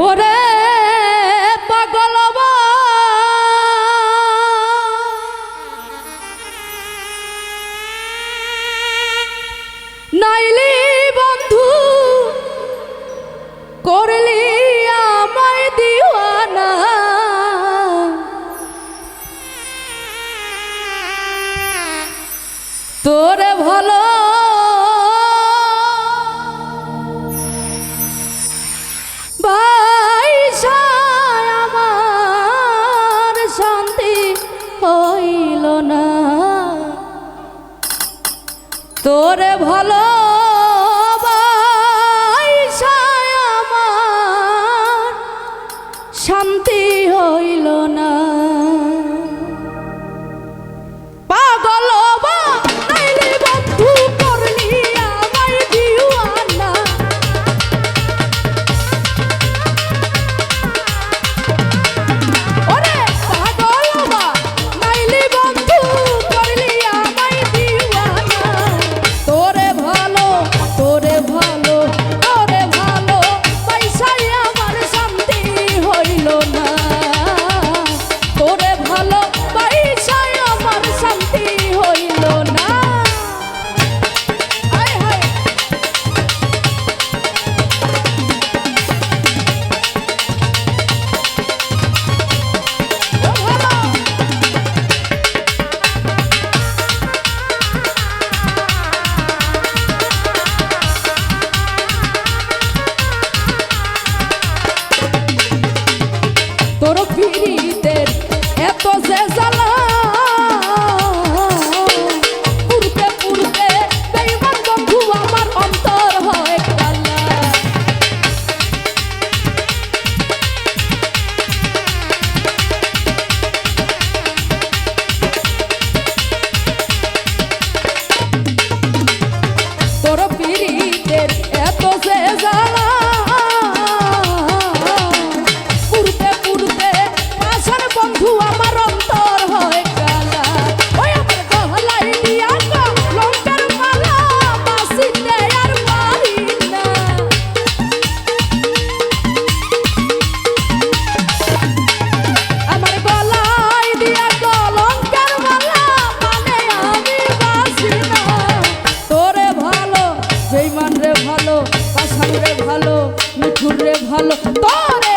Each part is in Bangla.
ওরে পাগল নাইলি বন্ধু করলি তোরে ভালো শহীদের এত যে রে ভালো মিঠুর রে ভালো তোরে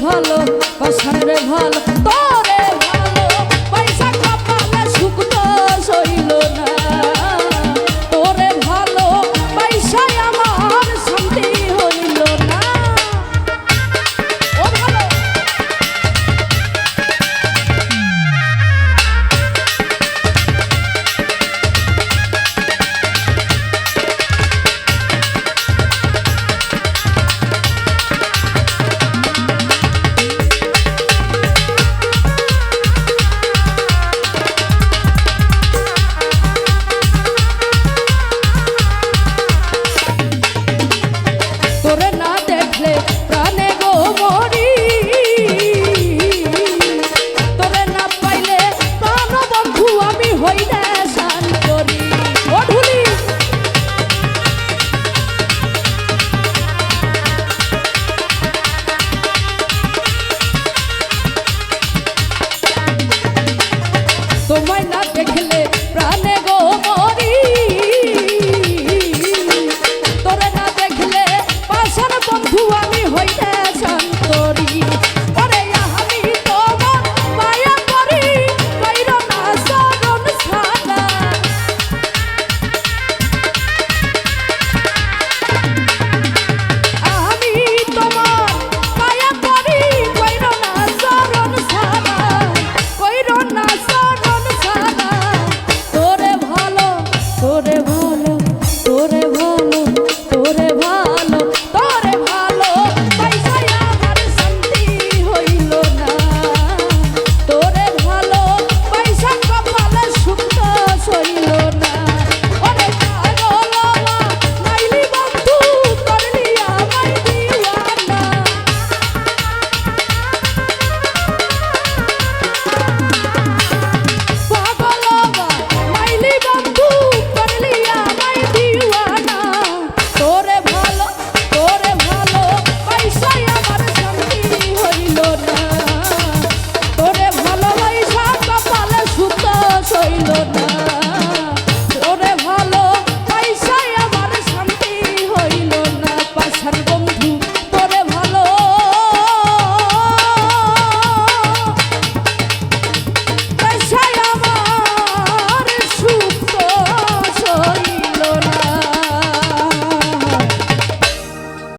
ভালো বাসারে ভালো তোরে